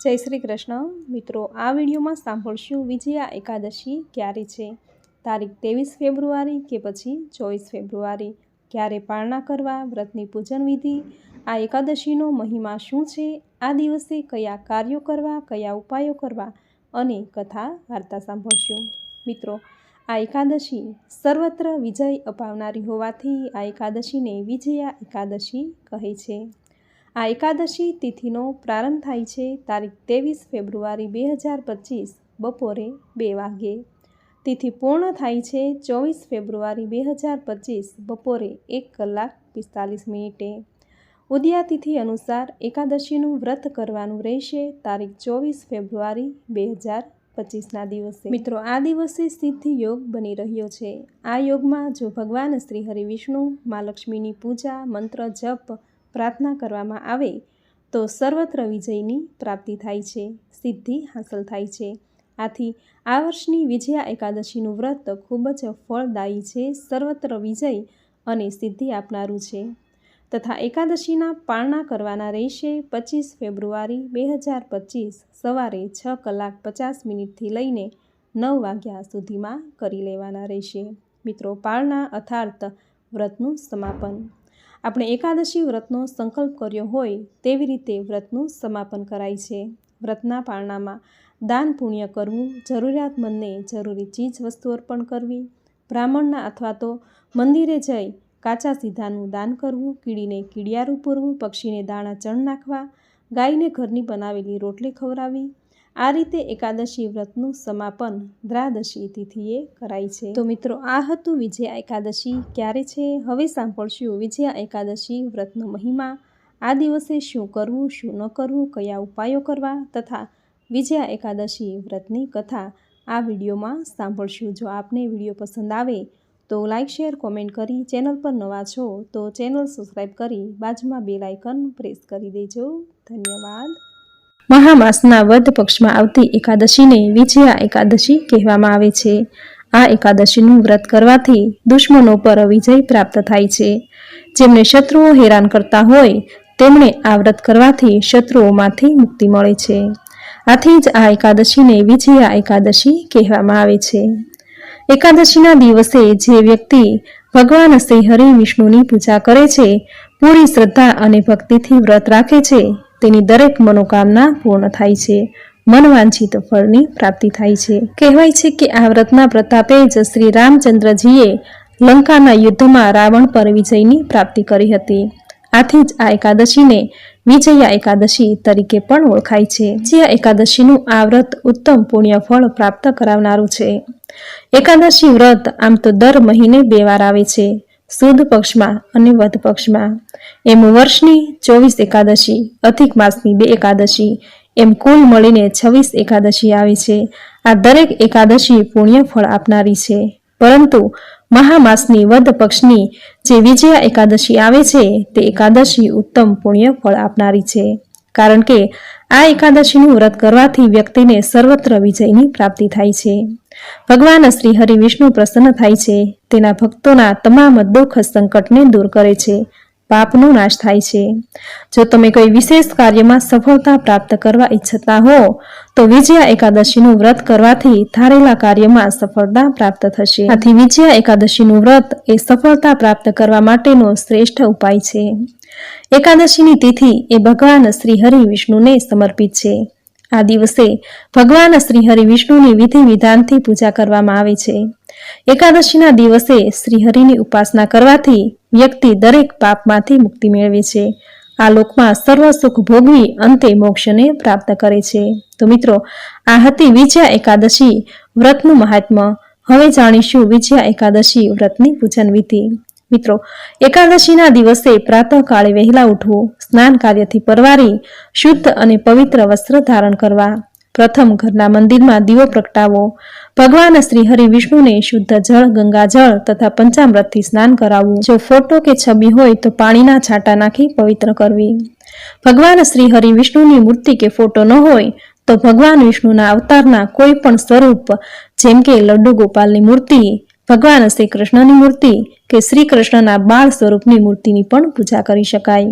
જય શ્રી કૃષ્ણ. મિત્રો, આ વિડીયોમાં સાંભળશું વિજયા એકાદશી ક્યારે છે? તારીખ ત્રેવીસ ફેબ્રુઆરી કે પછી ચોવીસ ફેબ્રુઆરી? ક્યારે પાળના કરવા, વ્રતની પૂજન વિધિ? આ એકાદશીનો મહિમા શું છે? આ દિવસે કયા કાર્યો કરવા, કયા ઉપાયો કરવા? અને કથા, વાર્તા સાંભળશું. મિત્રો, આ એકાદશી સર્વત્ર વિજય અપાવનારી હોવાથી આ એકાદશીને વિજયા એકાદશી કહે છે. આ એકાદશી તિથિનો પ્રારંભ થાય છે તારીખ ત્રેવીસ ફેબ્રુઆરી બે હજાર પચીસ બપોરે બે વાગ્યે તિથિ પૂર્ણ થાય છે ચોવીસ ફેબ્રુઆરી બે હજાર પચીસ બપોરે એક કલાક પિસ્તાલીસ મિનિટે. ઉદયા તિથિ અનુસાર એકાદશીનું વ્રત કરવાનું રહેશે તારીખ ચોવીસ ફેબ્રુઆરી બે હજાર પચીસના દિવસે. મિત્રો, આ દિવસે સિદ્ધિ યોગ બની રહ્યો છે. આ યોગમાં જો ભગવાન શ્રી હરિ વિષ્ણુ મા લક્ષ્મીની પૂજા, મંત્ર જપ પ્રાર્થના કરવામાં આવે, તો સર્વત્ર વિજયની પ્રાપ્તિ થાય છે, સિદ્ધિ હાંસલ થાય છે. આથી, આ વર્ષની વિજયા એકાદશીનું વ્રત ખૂબ જ ફળદાયી છે, સર્વત્ર વિજય અને સિદ્ધિ આપનારું છે. તથા એકાદશીના પાળના કરવાના રહેશે પચીસ ફેબ્રુઆરી બે હજાર પચીસ સવારે છ કલાક પચાસ મિનિટથી લઈને નવ વાગ્યા સુધીમાં કરી લેવાના રહેશે. મિત્રો પાળના અર્થાત વ્રતનું સમાપન. આપણે એકાદશી વ્રતનો સંકલ્પ કર્યો હોય તેવી રીતે વ્રતનું સમાપન કરાય છે. વ્રતના પારણામાં દાન પુણ્ય કરવું જરૂરિયાતમંદને જરૂરી ચીજ વસ્તુ અર્પણ કરવી, બ્રાહ્મણના અથવા તો મંદિરે જઈ કાચા સીધાનું દાન કરવું, કીડીને કીડિયારું પૂરવું પક્ષીને દાણા ચણ નાખવા, ગાયને ઘરની બનાવેલી રોટલી ખવડાવી આ રીતે એકાદશી વ્રતનું સમાપન દ્રાદશી તિથિએ કરાય છે. તો મિત્રો, આ હતું વિજયા એકાદશી. ક્યારે છે? હવે સાંભળશું વિજયા એકાદશી વ્રતનો મહિમા. આ દિવસે શું કરવું, શું ન કરવું, કયા ઉપાયો કરવા તથા વિજયા એકાદશી વ્રતની કથા આ વિડીયોમાં સાંભળશું. જો આપને વીડિયો પસંદ આવે તો લાઇક શેર, કોમેન્ટ કરી ચેનલ પર નવા છો તો ચેનલ સબસ્ક્રાઈબ કરી બાજુમાં બેલ આઇકન પ્રેસ કરી દેજો. ધન્યવાદ. મહામાસના વધ પક્ષમાં આવતી એકાદશીને વિજયા એકાદશી કહેવામાં આવે છે. આ એકાદશીનું વ્રત કરવાથી દુશ્મનો પર વિજય પ્રાપ્ત થાય છે. જેમને શત્રુઓ હેરાન કરતા હોય તેમણે આ વ્રત કરવાથી શત્રુઓમાંથી મુક્તિ મળે છે. આથી જ આ એકાદશીને વિજયા એકાદશી કહેવામાં આવે છે. એકાદશીના દિવસે જે વ્યક્તિ ભગવાન શ્રી હરિ વિષ્ણુની પૂજા કરે છે, પૂરી શ્રદ્ધા અને ભક્તિથી વ્રત રાખે છે તેની દરેક મનોકામના પૂર્ણ થાય છે. મનવાંછિત ફળની પ્રાપ્તિ થાય છે. કહેવાય છે કે આ વ્રતના પ્રતાપે જ શ્રી રામચંદ્રજીએ લંકાના યુદ્ધમાં રાવણ પર વિજયની પ્રાપ્તિ કરી હતી. આથી જ આ એકાદશીને વિજયા એકાદશી તરીકે પણ ઓળખાય છે. વિજયા એકાદશીનું આ વ્રત ઉત્તમ પુણ્ય ફળ પ્રાપ્ત કરાવનારું છે. એકાદશી વ્રત આમ તો દર મહિને બે વાર આવે છે. સુદ પક્ષમાં અને વધ પક્ષમાં. એમ વર્ષની ચોવીસ એકાદશી, અધિક માસની બે એકાદશી, એમ કુલ મળીને છવ્વીસ એકાદશી આવે છે. આ દરેક એકાદશી પુણ્ય ફળ આપનારી છે. પરંતુ મહામાસની વધ પક્ષની જે વિજયા એકાદશી આવે છે, તે એકાદશી ઉત્તમ પુણ્ય ફળ આપનારી છે. કારણ કે આ એકાદશીનું વ્રત કરવાથી વ્યક્તિને સર્વત્ર વિજયની પ્રાપ્તિ થાય છે. ભગવાન શ્રી હરિ વિષ્ણુ પ્રસન્ન થાય છે. તેના ભક્તોના તમામ દુઃખ સંકટને દૂર કરે છે. પાપનો નાશ થાય છે. જો તમે કોઈ વિશેષ કાર્યમાં સફળતા પ્રાપ્ત કરવા ઈચ્છતા હો, તો વિજયા એકાદશીનું વ્રત કરવાથી ધારેલા કાર્યમાં સફળતા પ્રાપ્ત થશે. આથી વિજયા એકાદશીનું વ્રત એ સફળતા પ્રાપ્ત કરવા માટેનો શ્રેષ્ઠ ઉપાય છે. એકાદશીની તિથિ એ ભગવાન શ્રી હરિ વિષ્ણુને સમર્પિત છે. આ દિવસે ભગવાન શ્રી હરિ વિષ્ણુની વિધિ વિધાનથી પૂજા કરવામાં આવે છે. એકાદશીના દિવસે શ્રી હરિની ઉપાસના કરવાથી વ્યક્તિ દરેક પાપમાંથી મુક્તિ મેળવે છે. આ લોકમાં સર્વ સુખ ભોગવી અંતે મોક્ષને પ્રાપ્ત કરે છે. તો મિત્રો, આ હતી વિજયા એકાદશી વ્રતનું મહાત્મ્ય. હવે જાણીશું વિજયા એકાદશી વ્રતની પૂજન વિધિ. મિત્રો, એકાદશીના દિવસે પ્રાતઃકાળે વહેલા ઉઠવું, સ્નાન કાર્યથી પરવારી, શુદ્ધ અને પવિત્ર વસ્ત્ર ધારણ કરવા, પ્રથમ ઘરના મંદિરમાં દીવો પ્રગટાવો ભગવાન શ્રી હરિ વિષ્ણુને શુદ્ધ જળ, ગંગાજળ તથા પંચામૃતથી સ્નાન કરાવવું. જો ફોટો કે છબી હોય તો પાણીના છાંટા નાખી પવિત્ર કરવી. ભગવાન શ્રી હરિ વિષ્ણુની મૂર્તિ કે ફોટો ન હોય તો ભગવાન વિષ્ણુના અવતારના કોઈ પણ સ્વરૂપ, જેમ કે લડ્ડુ ગોપાલની મૂર્તિ ભગવાન શ્રી કૃષ્ણની મૂર્તિ કે શ્રી કૃષ્ણના બાળ સ્વરૂપની મૂર્તિની પણ પૂજા કરી શકાય.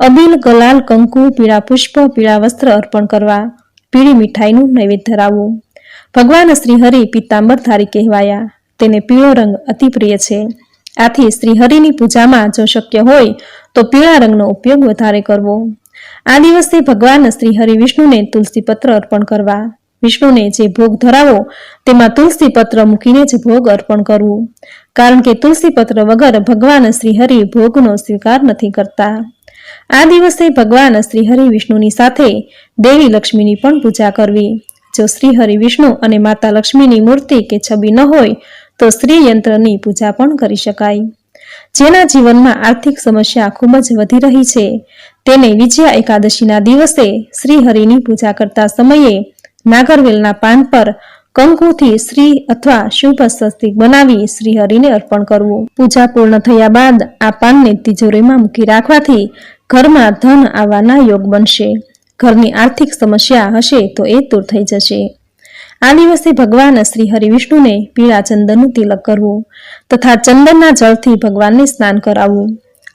અબીલ, ગલાલ, કંકુ, પીળા પુષ્પ, પીળા વસ્ત્ર અર્પણ કરવા, પીળી મીઠાઈનું નૈવેદ્ય ધરાવવું. ભગવાન શ્રીહરિ પિત્તાંબરધારી કહેવાયા. તેને પીળો રંગ અતિ પ્રિય છે. આથી શ્રીહરિની પૂજામાં જો શક્ય હોય, તો પીળા રંગનો ઉપયોગ વધારે કરવો. આ દિવસે ભગવાન શ્રી હરિ વિષ્ણુને તુલસી પત્ર અર્પણ કરવા વિષ્ણુને જે ભોગ ધરાવો, તેમાં તુલસી પત્ર મૂકીને જ ભોગ અર્પણ કરવું. કારણ કે તુલસી પત્ર વગર ભગવાન શ્રી હરિ ભોગનો સ્વીકાર નથી કરતા. આ દિવસે ભગવાન શ્રી હરિ વિષ્ણુની સાથે દેવી લક્ષ્મીની પણ પૂજા કરવી. જો શ્રી હરિ વિષ્ણુ અને માતા લક્ષ્મીની મૂર્તિ કે છબી ન હોય, તો સ્ત્રી પૂજા પણ કરી શકાય. જેના જીવનમાં આર્થિક સમસ્યા ખૂબ જ વધી રહી છે, તેને વિજયા એકાદશીના દિવસે શ્રી હરિની પૂજા કરતા સમયે નાગરવેલના પાન પર કંકુથી શ્રી અથવા શુભ સ્વસ્તિક બનાવી શ્રી હરિને અર્પણ કરવું. પૂજા પૂર્ણ થયા બાદ આ પાનને તિજોરીમાં મૂકી રાખવાથી ઘરમાં ધન આવવાના યોગ બનશે. ઘરની આર્થિક સમસ્યા હશે તો એ દૂર થઈ જશે. આ દિવસે ભગવાન શ્રી હરિ વિષ્ણુને પીળા ચંદનનું તિલક કરવું તથા ચંદનના જળથી ભગવાનને સ્નાન કરાવવું.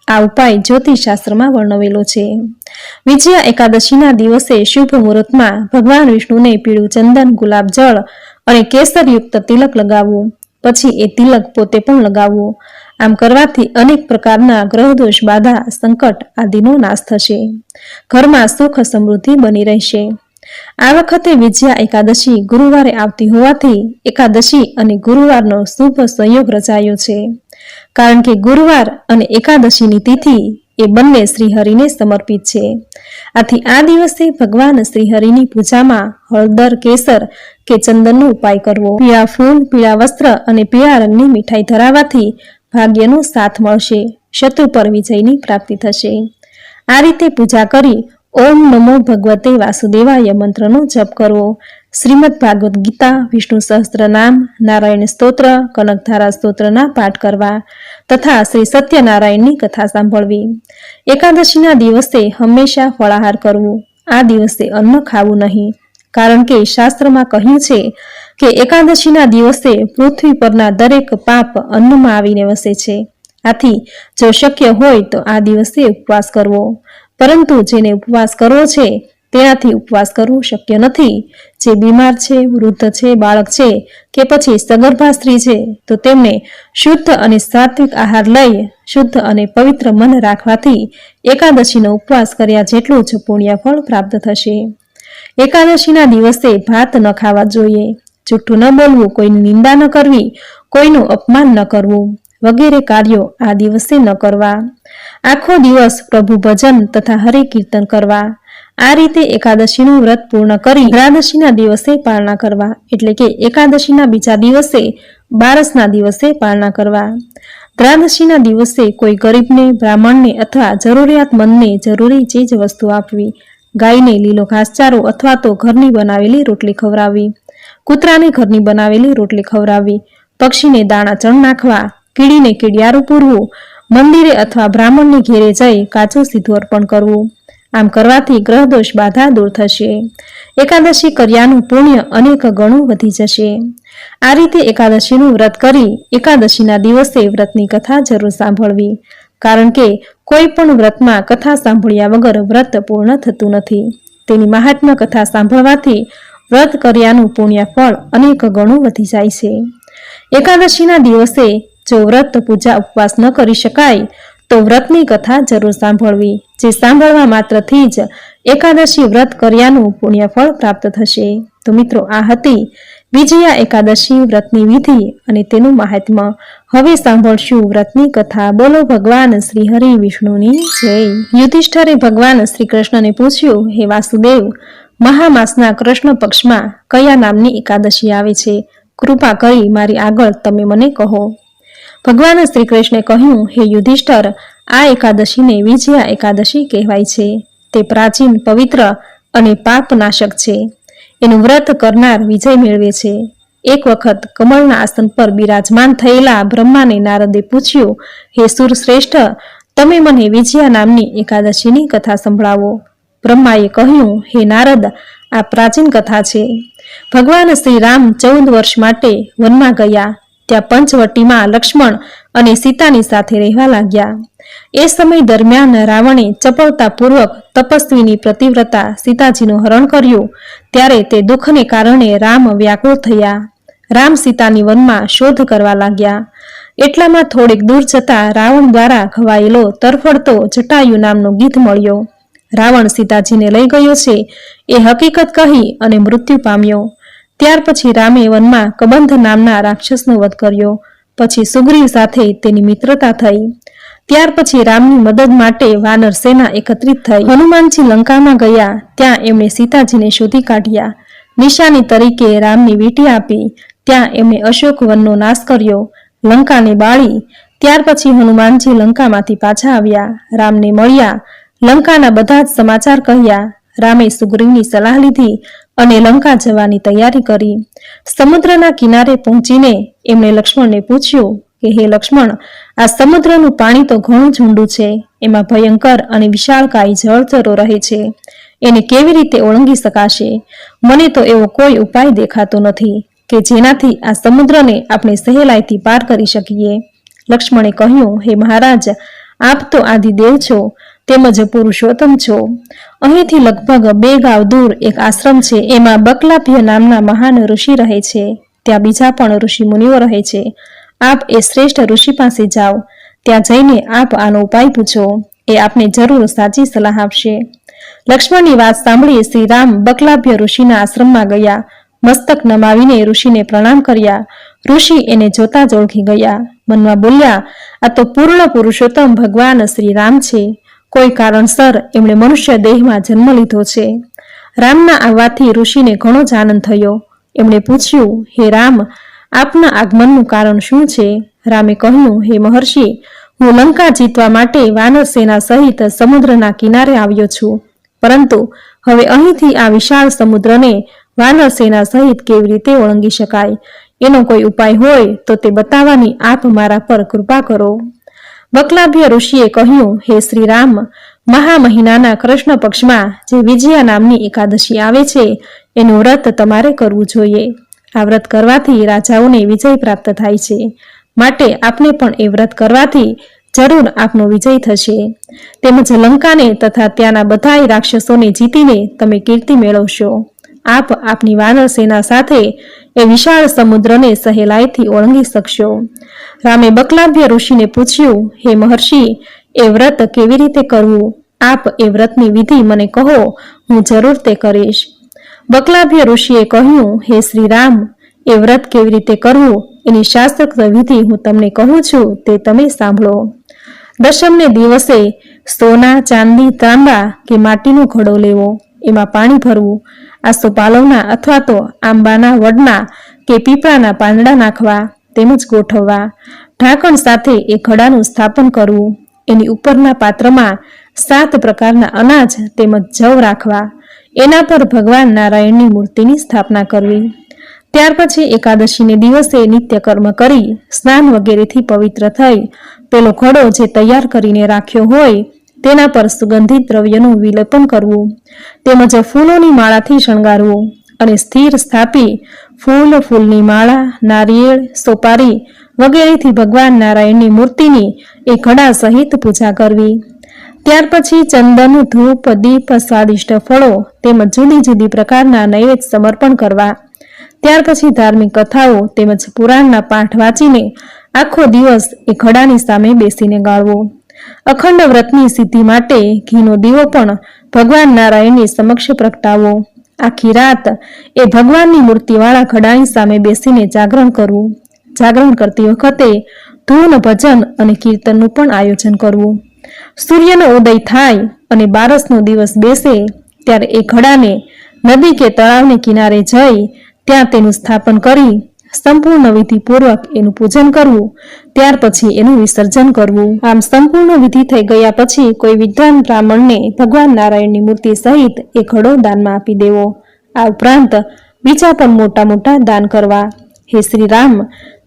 આ ઉપાય જ્યોતિષશાસ્ત્રમાં વર્ણવેલો છે. વિજયા એકાદશીના દિવસે શુભ મુહૂર્તમાં ભગવાન વિષ્ણુને પીળું ચંદન, ગુલાબ જળ અને કેસરયુક્ત તિલક લગાવવું પછી એ તિલક પોતે પણ લગાવવું આમ કરવાથી અનેક પ્રકારના ગ્રહદોષ, બાધા, સંકટ આદિનો નાશ થશે. ઘરમાં સુખ સમૃદ્ધિ બની રહેશે. આ વખતે વિજયા એકાદશી ગુરુવારે આવતી હોવાથી એકાદશી અને ગુરુવારનો શુભ સંયોગ રચાયો છે. કારણ કે ગુરુવાર અને એકાદશીની તિથિ એ બંને શ્રીહરિને સમર્પિત છે. આથી આ દિવસે ભગવાન શ્રીહરિની પૂજામાં હળદર, કેસર કે ચંદનનો ઉપાય કરવો. પીળા ફૂલ, પીળા વસ્ત્ર અને પીળા રંગની મીઠાઈ ધરાવવાથી ભાગ્યનો સાથ મળશે. શત્રુ પર વિજયની પ્રાપ્તિ થશે. આ રીતે પૂજા કરી ઓમ નમો ભગવતે વાસુદેવાય મંત્રનો જપ કરવો. શ્રીમદ ભાગવત ગીતા, વિષ્ણુ સહસ્ત્ર નામ, નારાયણ સ્તોત્ર, કનકધારા સ્તોત્રના પાઠ કરવા તથા શ્રી સત્યનારાયણની કથા સાંભળવી. એકાદશીના દિવસે હંમેશા ફળાહાર કરવું. આ દિવસે અન્ન ખાવું નહીં. કારણ કે શાસ્ત્રમાં કહ્યું છે કે એકાદશીના દિવસે પૃથ્વી પરના દરેક પાપ અન્નમાં આવીને વસે છે. આથી જો શક્ય હોય તો આ દિવસે ઉપવાસ કરવો. પરંતુ જેને ઉપવાસ કરવો છે તેનાથી ઉપવાસ કરવું શક્ય નથી. જે બીમાર છે, વૃદ્ધ છે, બાળક છે કે પછી સગર્ભા સ્ત્રી છે, તો તેમને શુદ્ધ અને સાત્વિક આહાર લઈ, શુદ્ધ અને પવિત્ર મન રાખવાથી એકાદશીનો ઉપવાસ કર્યા જેટલું જ પુણ્ય ફળ પ્રાપ્ત થશે. એકાદશીના દિવસે ભાત ન ખાવા જોઈએ. જૂઠું ન બોલવું, કોઈની નિંદા ન કરવી, કોઈનું અપમાન ન કરવું વગેરે કાર્યો આ દિવસે ન કરવા. આખો દિવસ પ્રભુ ભજન તથા હરે કીર્તન કરવા. આ રીતે એકાદશીનું વ્રત પૂર્ણ કરી દ્વાદશીના દિવસે પારણા કરવા. એટલે કે એકાદશીના બીજા દિવસે બારસના દિવસે પારણા કરવા. દ્વાદશીના દિવસે કોઈ ગરીબને, બ્રાહ્મણને અથવા જરૂરિયાતમંદને જરૂરી ચીજ વસ્તુ આપવી. ગાયને લીલો ઘાસચારો અથવા તો ઘરની બનાવેલી રોટલી ખવડાવવી. કૂતરાને ઘરની બનાવેલી રોટલી ખવડાવવી. પક્ષીને દાણા ચણ નાખવા. કીડીને કીડિયારું પૂરવું. મંદિરે અથવા બ્રાહ્મણને ઘેરે જઈ કાચું સીધું અર્પણ કરવું. આમ કરવાથી ગ્રહદોષ બાધા દૂર થશે. એકાદશી કર્યાનું પુણ્ય અનેક ગણું વધી જશે. આ રીતે એકાદશીનું વ્રત કરી એકાદશીના દિવસે વ્રતની કથા જરૂર સાંભળવી. કારણ કે કોઈ પણ વ્રતમાં કથા સાંભળ્યા વગર વ્રત પૂર્ણ થતું નથી. તેની મહાત્મ્ય કથા સાંભળવાથી વ્રત કર્યાનું પુણ્ય ફળ અનેક ગણું વધી જાય છે. એકાદશીના દિવસે જો વ્રત પૂજા ઉપવાસ ન કરી શકાય, તો વ્રતની કથા જરૂર સાંભળવી, જે સાંભળવા માત્રથી જ એકાદશી વ્રત કર્યાનું પુણ્ય ફળ પ્રાપ્ત થશે. તો મિત્રો, આ હતી વિજયા એકાદશી વ્રતની વિધિ અને તેનું મહાત્મ્ય. હવે સાંભળશું વ્રતની કથા. બોલો ભગવાન શ્રી હરિ વિષ્ણુની જય. યુધિષ્ઠરે ભગવાન શ્રી કૃષ્ણને પૂછ્યું, હે વાસુદેવ, મહામાસના કૃષ્ણ પક્ષમાં કયા નામની એકાદશી આવે છે? કૃપા કરી મારી આગળ તમે મને કહો. ભગવાન શ્રી કૃષ્ણે કહ્યું, હે યુધિષ્ઠર, આ એકાદશીને વિજયા એકાદશી કહેવાય છે. તે પ્રાચીન, પવિત્ર અને પાપનાશક છે. એનું વ્રત કરનાર વિજય મેળવે છે. એક વખત કમળના આસન પર બિરાજમાન થયેલા બ્રહ્માને નારદે પૂછ્યું, હે સુરશ્રેષ્ઠ, તમે મને વિજયા નામની એકાદશીની કથા સંભળાવો. બ્રહ્માએ કહ્યું, હે નારદ, આ પ્રાચીન કથા છે. ભગવાન શ્રી રામ ચૌદ વર્ષ માટે વનમાં ગયા. ત્યાં પંચવટીમાં લક્ષ્મણ અને સીતાની સાથે રહેવા લાગ્યા. એ સમય દરમિયાન રાવણે ચપળતાપૂર્વક તપસ્વીની પ્રતિવ્રતા સીતાજીનું હરણ કર્યું. ત્યારે તે દુઃખને કારણે રામ વ્યાકુળ થયા. રામ સીતાની વનમાં શોધ કરવા લાગ્યા. એટલામાં થોડીક દૂર જતા રાવણ દ્વારા ખવાયેલો તરફડતો જટાયુ નામનો ગીત મળ્યો. રાવણ સીતાજીને લઈ ગયો છે. એ હકીકત કહી અને મૃત્યુ પામ્યો. ત્યાર પછી રામે વનમાં કબંધ નામના રાક્ષસનો વધ કર્યો. પછી સુગ્રીવ સાથે તેની મિત્રતા થઈ. ત્યાર પછી રામની મદદ માટે વાનર સેના એકત્રિત થઈ. હનુમાનજી લંકામાં ગયા, ત્યાં એમણે સીતાજીને શોધી કાઢ્યા. નિશાની તરીકે રામની વીંટી આપી, ત્યાં એમણે અશોક વનનો નાશ કર્યો, લંકાને બાળી. ત્યાર પછી હનુમાનજી લંકામાંથી પાછા આવ્યા. રામને મળ્યા. લંકાના બધા જ સમાચાર કહ્યા. રામે સુગ્રીવની સલાહ લીધી. અને લંકા જવાની તૈયારી કરી. સમુદ્રના કિનારે પહોંચીને એમણે લક્ષ્મણને પૂછ્યું કે, હે લક્ષ્મણ, આ સમુદ્રનું પાણી તો ઘણું ઊંડું છે. એમાં ભયંકર અને વિશાળકાય જળચરો રહે છે. એને કેવી રીતે ઓળંગી શકાશે? મને તો એવો કોઈ ઉપાય દેખાતો નથી કે જેનાથી આ સમુદ્રને આપણે સહેલાઈથી પાર કરી શકીએ. લક્ષ્મણે કહ્યું, હે મહારાજ, આપ તો આદિદેવ છો. તેમજ પુરુષોત્તમ છો. અહીંથી લગભગ બે ગાંવ દૂર એક આશ્રમ છે, એમાં બકલાભ્ય નામના મહાન ઋષિ રહે છે. ત્યાં બીજા પણ ઋષિ મુનિઓ રહે છે. આપ એ શ્રેષ્ઠ ઋષિ પાસે જાઓ. ત્યાં જઈને આપ આનો ઉપાય પૂછો. એ આપને જરૂર સાચી સલાહ આપશે. લક્ષ્મણની વાત સાંભળી શ્રી રામ બકલાભ્ય ઋષિના આશ્રમમાં ગયા. મસ્તક નમાવીને ઋષિને પ્રણામ કર્યા. ઋષિ એને જોતા જ ઓળખી ગયા. મનમાં બોલ્યા, આ તો પૂર્ણ પુરુષોત્તમ ભગવાન શ્રી રામ છે. કોઈ કારણસર એમણે મનુષ્ય દેહમાં જન્મ લીધો છે. રામના આવવાથી ઋષિને ઘણો જ આનંદ થયો. એમણે પૂછ્યું, હે રામ, આપના આગમનનું કારણ શું છે? રામે કહ્યું, હે મહર્ષિ, હું લંકા જીતવા માટે વાનર સેના સહિત સમુદ્રના કિનારે આવ્યો છું. પરંતુ હવે અહીંથી આ વિશાળ સમુદ્રને વાનર સેના સહિત કેવી રીતે ઓળંગી શકાય? એનો કોઈ ઉપાય હોય તો તે બતાવવાની આપ મારા પર કૃપા કરો. બકલાભ્ય ઋષિએ કહ્યું, હે શ્રી રામ મહામહિનાના કૃષ્ણ પક્ષમાં જે વિજયા નામની એકાદશી આવે છે, એનું વ્રત તમારે કરવું જોઈએ. આ વ્રત કરવાથી રાજાઓને વિજય પ્રાપ્ત થાય છે. માટે આપને પણ એ વ્રત કરવાથી જરૂર આપનો વિજય થશે. તેમજ લંકાને તથા ત્યાંના બધા રાક્ષસોને જીતીને તમે કીર્તિ મેળવશો. આપ આપની વાનર સેના સાથે એ વિશાળ સમુદ્રને સહેલાઈથી ઓળંગી શકશો. રામે બકલાભ્ય ઋષિને પૂછ્યું, હે મહર્ષિ, એ વ્રત કેવી રીતે કરવું? આપ એ વ્રતની વિધિ મને કહો, હું જરૂર તે કરીશ. બકલાભ્ય ઋષિએ કહ્યું, હે શ્રી રામ એ વ્રત કેવી રીતે કરવું? એની શાસ્ત્રોક્ત વિધિ હું તમને કહું છું, તે તમે સાંભળો. દશમને દિવસે સોના, ચાંદી, તાંબા કે માટીનો ઘડો લેવો. એમાં પાણી ભરવું આસોપાલવના અથવા તો આંબાના વડના કે પીપળાના પાંદડા નાખવા, તેમજ ગોઠવવા. ઢાંકણ સાથે એ ઘડાનું સ્થાપન કરવું. એની ઉપરના પાત્રમાં સાત પ્રકારના અનાજ તેમજ જવ રાખવા. એના પર ભગવાન નારાયણની મૂર્તિની સ્થાપના કરવી. ત્યાર પછી એકાદશીને દિવસે નિત્ય કર્મ કરી, સ્નાન વગેરેથી પવિત્ર થઈ, પેલો ઘડો જે તૈયાર કરીને રાખ્યો હોય તેના પર સુગંધિત દ્રવ્યનું વિલેપન કરવું, તેમજ ફૂલોની માળાથી શણગારવું અને સ્થિર સ્થાપી ફૂલ, ફૂલની માળા, નારિયેળ, સોપારી વગેરેથી ભગવાન નારાયણની મૂર્તિની એ ઘડા સહિત પૂજા કરવી. ત્યાર પછી ચંદન, ધૂપ, દીપ, સ્વાદિષ્ટ ફળો તેમજ જુદી જુદી પ્રકારના નૈવેદ્ય સમર્પણ કરવા. ત્યાર પછી ધાર્મિક કથાઓ તેમજ પુરાણના પાઠ વાંચીને આખો દિવસ એ ઘડાની સામે બેસીને ગાળવો. અખંડ વ્રતની સિદ્ધિ માટે ઘીનો દીવો પણ ભગવાન નારાયણની સમક્ષ પ્રગટાવો. આખી રાત એ ભગવાનની મૂર્તિવાળા ઘડાણી સામે બેસીને જાગરણ કરવું. જાગરણ કરતી વખતે ધૂન, ભજન અને કીર્તનનું પણ આયોજન કરવું. સૂર્યનો ઉદય થાય અને બારસનો દિવસ બેસે ત્યારે એ ઘડાને નદી કે તળાવને કિનારે જઈ ત્યાં તેનું સ્થાપન કરી સંપૂર્ણ વિધિપૂર્વક એનું પૂજન કરવું, ત્યાર પછી એનું વિસર્જન કરવું. આમ સંપૂર્ણ વિધિ થઈ ગયા પછી કોઈ વિદ્વાન બ્રાહ્મણને ભગવાન નારાયણની મૂર્તિ સહિત એ ઘડો દાનમાં આપી દેવો. આ ઉપરાંત બીજા પણ મોટા મોટા દાન કરવા. હે શ્રી રામ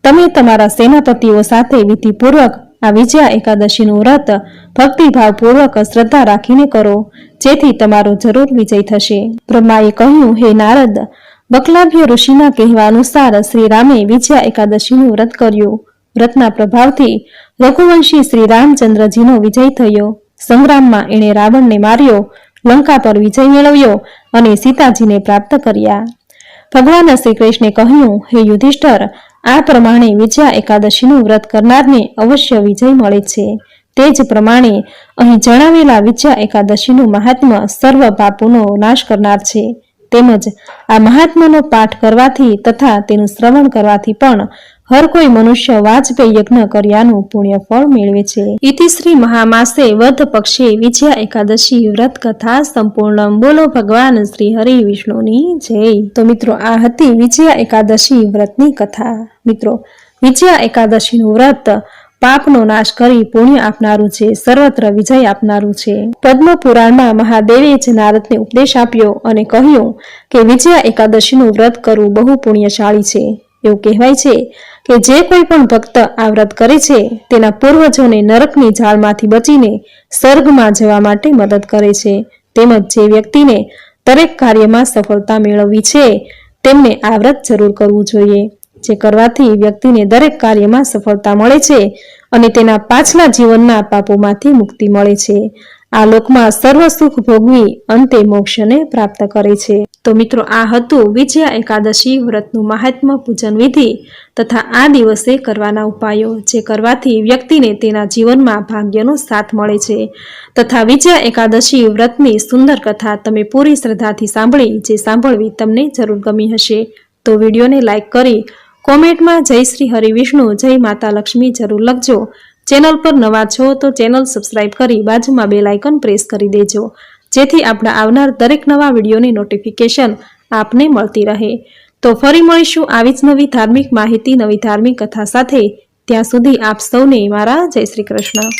તમે તમારા સેનાપતિઓ સાથે વિધિપૂર્વક આ વિજયા એકાદશીનું વ્રત ભક્તિભાવપૂર્વક શ્રદ્ધા રાખીને કરો, જેથી તમારો જરૂર વિજય થશે. બ્રહ્માએ કહ્યું, હે નારદ બકલાભ્ય ઋષિના કહેવા અનુસાર શ્રી વિજયા એકાદશીનું વ્રત કર્યું. વ્રતના પ્રભાવથી રઘુવંશી શ્રી રામચંદ્રજીનો વિજય થયો. સંગ્રામમાં એણે રાવણને માર્યો, લંકા પર વિજય મેળવ્યો અને સીતાજીને પ્રાપ્ત કર્યા. ભગવાન શ્રી કૃષ્ણે કહ્યું, હે યુધિષ્ઠર, આ પ્રમાણે વિજયા એકાદશીનું વ્રત કરનારને અવશ્ય વિજય મળે છે. તે જ પ્રમાણે અહીં જણાવેલા વિજયા એકાદશીનું મહાત્મ્ય સર્વ પાપોનો નાશ કરનાર છે. તેમજ આ મહાત્માનો પાઠ કરવાથી તથા તેનું શ્રવણ કરવાથી પણ હર કોઈ મનુષ્ય વાજપેયી યજ્ઞ કર્યાનું પુણ્ય ફળ મેળવે છે. ઇતિશ્રી મહામાસે વધ પક્ષે વિજયા એકાદશી વ્રત કથા સંપૂર્ણ બોલો ભગવાન શ્રી હરિ વિષ્ણુની જય. તો મિત્રો, આ હતી વિજયા એકાદશી વ્રતની કથા. મિત્રો, વિજયા એકાદશીનું વ્રત પાપનો નાશ કરી પુણ્ય આપનારું છે, સર્વત્ર વિજય આપનારું છે. પદ્મ પુરાણમાં મહાદેવે જ નારદને ઉપદેશ આપ્યો અને કહ્યું કે વિજયા એકાદશીનું વ્રત કરવું બહુ પુણ્યશાળી છે. એવું કહેવાય છે કે જે કોઈ પણ ભક્ત આ વ્રત કરે છે, તેના પૂર્વજોને નરકની જાળમાંથી બચીને સ્વર્ગમાં જવા માટે મદદ કરે છે. તેમજ જે વ્યક્તિને દરેક કાર્યમાં સફળતા મેળવવી છે, તેમને આ વ્રત જરૂર કરવું જોઈએ. જે કરવાથી વ્યક્તિને દરેક કાર્યમાં સફળતા મળે છે અને તેના પાછલા જીવનના પાપોમાંથી મુક્તિ મળે છે. આ લોકમાં સર્વ સુખ ભોગવી અંતે મોક્ષને પ્રાપ્ત કરે છે. તો મિત્રો, આ હતું વિજયા એકાદશી વ્રતનું મહાત્મ્ય પૂજન વિધિ તથા આ દિવસે કરવાના ઉપાયો જે કરવાથી વ્યક્તિને તેના જીવનમાં ભાગ્યનો સાથ મળે છે. તથા વિજયા એકાદશી વ્રતની સુંદર કથા તમે પૂરી શ્રદ્ધાથી સાંભળી જે સાંભળવી તમને જરૂર ગમી હશે. તો વિડીયોને લાઇક કરી કોમેન્ટમાં જય શ્રી હરિ વિષ્ણુ, જય માતા લક્ષ્મી જરૂર લખજો. ચેનલ પર નવા છો તો ચેનલ સબસ્ક્રાઇબ કરી બાજુમાં બેલ આઇકન પ્રેસ કરી દેજો. જેથી આપણા આવનાર દરેક નવા વિડીયોની નોટિફિકેશન આપને મળતી રહે. તો ફરી મળીશું આવી જ નવી ધાર્મિક માહિતી, નવી ધાર્મિક કથા સાથે. ત્યાં સુધી આપ સૌને મારા જય શ્રી કૃષ્ણ.